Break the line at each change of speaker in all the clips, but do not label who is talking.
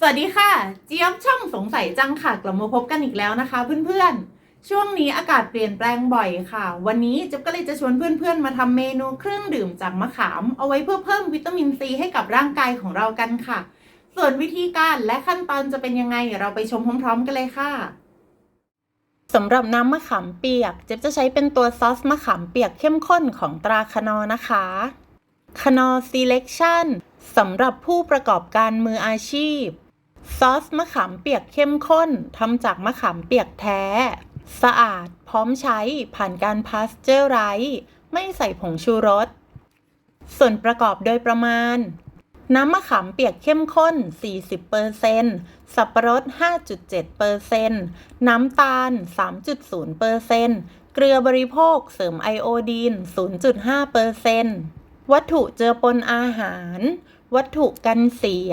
สวัสดีค่ะ เจี๊ยบช่องสงสัยจังค่ะกลับมาพบกันอีกแล้วนะคะ เพื่อนๆ ช่วงนี้อากาศเปลี่ยนแปลงบ่อยค่ะ วันนี้เจ๊ยบก็เลยจะชวนเพื่อนๆ มาทำเมนูเครื่องดื่มจากมะขาม เอาไว้เพื่อเพิ่มวิตามินซีให้กับร่างกายของเรากันค่ะ ส่วนวิธีการและขั้นตอนจะเป็นยังไงเราไปชมพร้อมๆ กันเลยค่ะสำหรับน้ำมะขามเปียก เจ๊ยบจะใช้เป็นตัวซอสมะขามเปียกเข้มข้นของตราคานอนะคะคานอ Selection สำหรับผู้ประกอบการมืออาชีพ ซอสมะขามเปียกเข้มข้นทำจากมะขามเปียกแท้ สะอาดพร้อมใช้ผ่านการพาสเจอร์ไรส์ไม่ใส่ผงชูรส ส่วนประกอบโดยประมาณ น้ำมะขามเปียกเข้มข้น 40%สับปะรด 5.7%น้ำตาล 3.0%เกลือบริโภคเสริมไอโอดีน 0.5%วัตถุเจือปนอาหาร วัตถุกันเสีย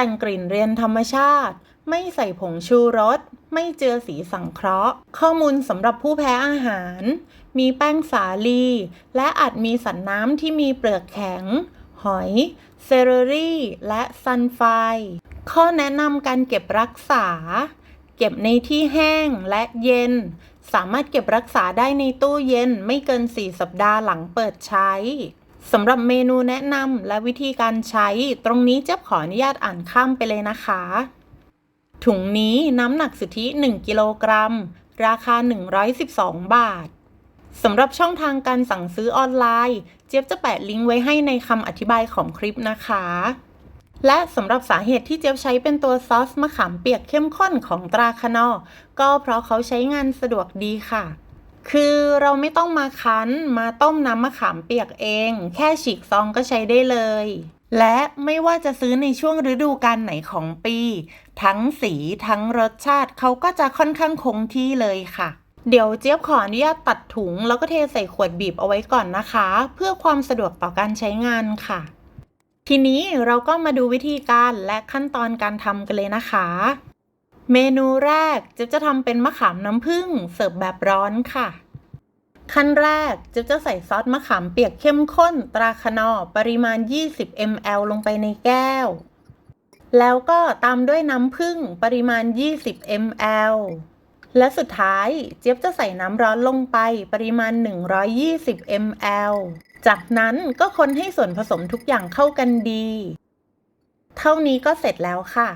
แต่งกลิ่นเรียนธรรมชาติ ไม่ใส่ผงชูรส ไม่เจือสีสังเคราะห์ ข้อมูลสำหรับผู้แพ้อาหาร มีแป้งสาลี และอาจมีสันน้ำที่มีเปลือกแข็ง หอย เซเลอรี่ และซันไฟ ข้อแนะนำการเก็บรักษา เก็บในที่แห้งและเย็น สามารถเก็บรักษาได้ในตู้เย็นไม่เกิน 4 สัปดาห์หลังเปิดใช้ สำหรับเมนูแนะนำและวิธีการใช้ ตรงนี้เจ๊บขออนุญาตอ่านข้ามไปเลยนะคะ ถุงนี้น้ำหนักสุทธิ 1 กิโลกรัม ราคา 112 บาทสำหรับช่องทางการสั่งซื้อออนไลน์ เจี๊ยบจะแปะลิงก์ไว้ให้ในคำอธิบายของคลิปนะคะ และสำหรับสาเหตุที่เจี๊ยบใช้เป็นตัวซอสมะขามเปียกเข้มข้นของตราคานอก็เพราะเขาใช้งานสะดวกดีค่ะ คือเราไม่ต้องมาคั้นมาต้มน้ำมะขามเปียกเอง แค่ฉีกซองก็ใช้ได้เลย และไม่ว่าจะซื้อในช่วงฤดูกาลไหนของปี ทั้งสีทั้งรสชาติเขาก็จะค่อนข้างคงที่เลยค่ะเดี๋ยวเจี๊ยบขออนุญาตตัดถุง แล้วก็เทใส่ขวดบีบเอาไว้ก่อนนะคะ เพื่อความสะดวกต่อการใช้งานค่ะ ทีนี้เราก็มาดูวิธีการและขั้นตอนการทำกันเลยนะคะ เมนูแรกเจ๊บจะทำเป็นมะขามน้ำผึ้งเสิร์ฟแบบร้อนค่ะ ขั้นแรกเจ๊บจะใส่ซอสมะขามเปียกเข้มข้นตราคานอปริมาณ 20 ml ลงไปในแก้ว แล้วก็ตามด้วยน้ำผึ้งปริมาณ 20 ml และสุดท้ายเจี๊ยบจะใส่น้ำร้อนลงไปปริมาณ 120 ml จากนั้นก็คนให้ส่วนผสมทุกอย่างเข้ากันดี เท่านี้ก็เสร็จแล้วค่ะ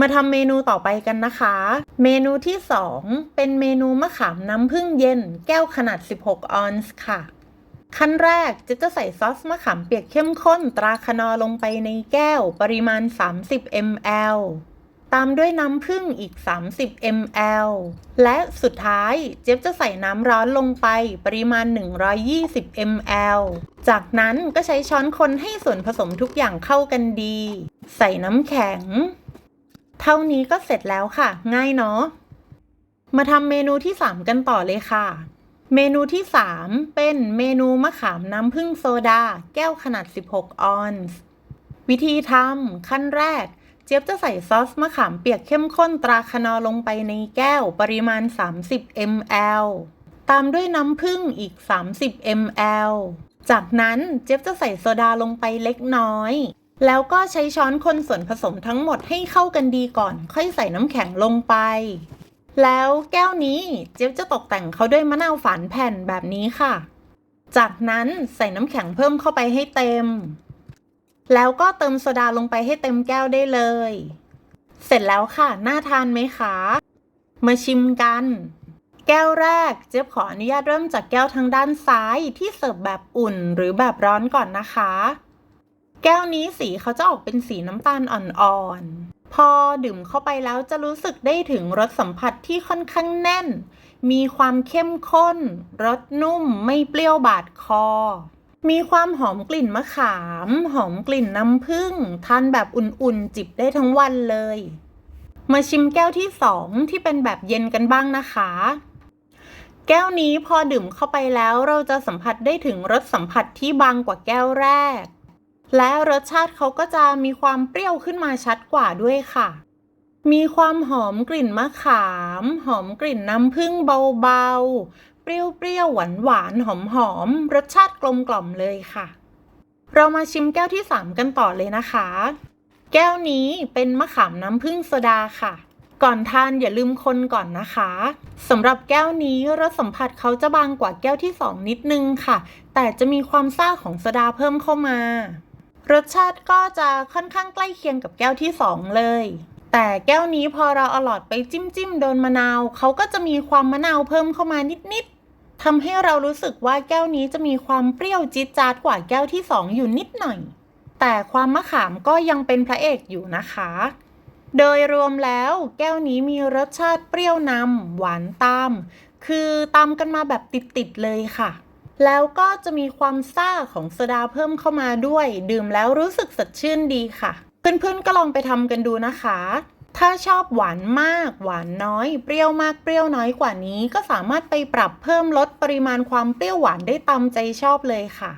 มาทำเมนูต่อไปกันนะคะ เมนูที่ 2 เป็นเมนูมะขามน้ำผึ้งเย็น แก้วขนาด 16 ออนซ์ค่ะขั้นแรกจะจะใส่ซอสมะขามเปียกเข้มข้นตราคานอลงไปในแก้วปริมาณ 30 ml ตามด้วยน้ำผึ้งอีก 30 ml และสุดท้ายเจ๊บจะใส่น้ำร้อนลงไปปริมาณ 120 ml จากนั้นก็ใช้ช้อนคนให้ส่วนผสมทุกอย่างเข้ากันดี ใส่น้ำแข็ง เท่านี้ก็เสร็จแล้วค่ะ ง่ายเนาะ มาทำเมนูที่ 3 กันต่อเลยค่ะ เมนูที่ 3 เป็นเมนูมะขามน้ำผึ้งโซดา แก้วขนาด 16 ออนซ์ วิธีทำขั้นแรก เจี๊ยบจะใส่ซอสมะขามเปียกเข้มข้นตราคานอลงไปในแก้วปริมาณ 30 ml ตามด้วยน้ำผึ้งอีก 30 ml จากนั้นเจี๊ยบจะใส่โซดาลงไปเล็กน้อย แล้วก็ใช้ช้อนคนส่วนผสมทั้งหมดให้เข้ากันดีก่อน ค่อยใส่น้ำแข็งลงไป แล้วแก้วนี้เจี๊ยบจะตกแต่งเขาด้วยมะนาวฝานแผ่นแบบนี้ค่ะ จากนั้นใส่น้ำแข็งเพิ่มเข้าไปให้เต็ม แล้วก็เติมโซดาลงไปให้เต็มแก้วได้เลย เสร็จแล้วค่ะ น่าทานไหมคะ มาชิมกัน แก้วแรกเจี๊ยบขออนุญาตเริ่มจากแก้วทางด้านซ้ายที่เสิร์ฟแบบอุ่นหรือแบบร้อนก่อนนะคะ แก้วนี้สีเขาจะออกเป็นสีน้ำตาลอ่อนๆ พอดื่มเข้าไปแล้วจะรู้สึกได้ถึงรสสัมผัสที่ค่อนข้างแน่น มีความเข้มข้น รสนุ่มไม่เปรี้ยวบาดคอ มีความหอมกลิ่นมะขาม หอมกลิ่นน้ำผึ้งทานแบบอุ่นๆ จิบได้ทั้งวันเลย มาชิมแก้วที่สองที่เป็นแบบเย็นกันบ้างนะคะ แก้วนี้พอดื่มเข้าไปแล้วเราจะสัมผัสได้ถึงรสสัมผัสที่บางกว่าแก้วแรก และรสชาติเขาก็จะมีความเปรี้ยวขึ้นมาชัดกว่าด้วยค่ะ มีความหอมกลิ่นมะขาม หอมกลิ่นน้ำผึ้งเบาๆ เปรี้ยวๆ หวานๆ หอมๆ รสชาติกลมกล่อมเลยค่ะ เรามาชิมแก้วที่ 3 กันต่อเลยนะคะ แก้วนี้เป็นมะขามน้ำผึ้งโซดาค่ะ ก่อนทานอย่าลืมคนก่อนนะคะสำหรับแก้วนี้รสสัมผัสเขาจะบางกว่าแก้วที่ 2 นิดนึงค่ะ แต่จะมีความซ่าของโซดาเพิ่มเข้ามา รสชาติก็จะค่อนข้างใกล้เคียงกับแก้วที่ 2 เลย แต่แก้วนี้พอเราเอาหลอดไปจิ้มจิ้มๆโดนมะนาวเขาก็จะมีความมะนาวเพิ่มเข้ามานิดๆทำให้เรารู้สึกว่าแก้วนี้จะมีความเปรี้ยวจี๊ดจ๊าดกว่าแก้วที่ 2 อยู่นิดหน่อย แต่ความมะขามก็ยังเป็นพระเอกอยู่นะคะ โดยรวมแล้วแก้วนี้มีรสชาติเปรี้ยวนำหวานตาม คือตามกันมาแบบติดๆเลยค่ะ แล้วก็จะมีความซ่าของโซดาเพิ่มเข้ามาด้วย ดื่มแล้วรู้สึกสดชื่นดีค่ะ เพื่อนๆก็ลองไปทำกันดูนะคะ ถ้าชอบหวานมาก หวานน้อย เปรี้ยวมากเปรี้ยวน้อยกว่านี้ ก็สามารถไปปรับเพิ่มลดปริมาณความเปรี้ยวหวานได้ตามใจชอบเลยค่ะ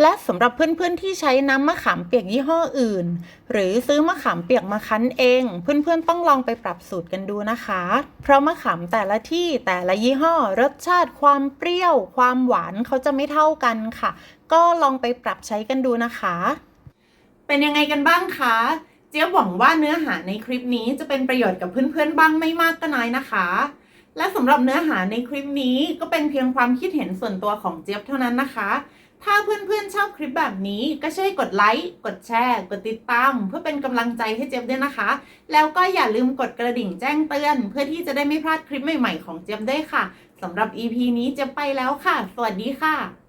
และสำหรับเพื่อนๆที่ใช้น้ำมะขามเปียกยี่ห้ออื่น หรือซื้อมะขามเปียกมาคั้นเอง เพื่อนๆต้องลองไปปรับสูตรกันดูนะคะ เพราะมะขามแต่ละที่แต่ละยี่ห้อ รสชาติความเปรี้ยว ความหวานเขาจะไม่เท่ากันค่ะ ก็ลองไปปรับใช้กันดูนะคะ เป็นยังไงกันบ้างคะเจี๊ยบหวังว่าเนื้อหาในคลิปนี้จะเป็นประโยชน์กับเพื่อนๆบ้างไม่มากก็น้อยนะคะ และสำหรับเนื้อหาในคลิปนี้ก็เป็นเพียงความคิดเห็นส่วนตัวของเจี๊ยบเท่านั้นนะคะ ถ้าเพื่อนๆชอบคลิปแบบนี้ก็ช่วยกดไลค์ กดแชร์ กดติดตาม เพื่อเป็นกำลังใจให้เจี๊ยบด้วยนะคะ แล้วก็อย่าลืมกดกระดิ่งแจ้งเตือน เพื่อที่จะได้ไม่พลาดคลิปใหม่ๆของเจี๊ยบด้วยค่ะสำหรับ EP นี้เจี๊ยบไปแล้วค่ะ สวัสดีค่ะ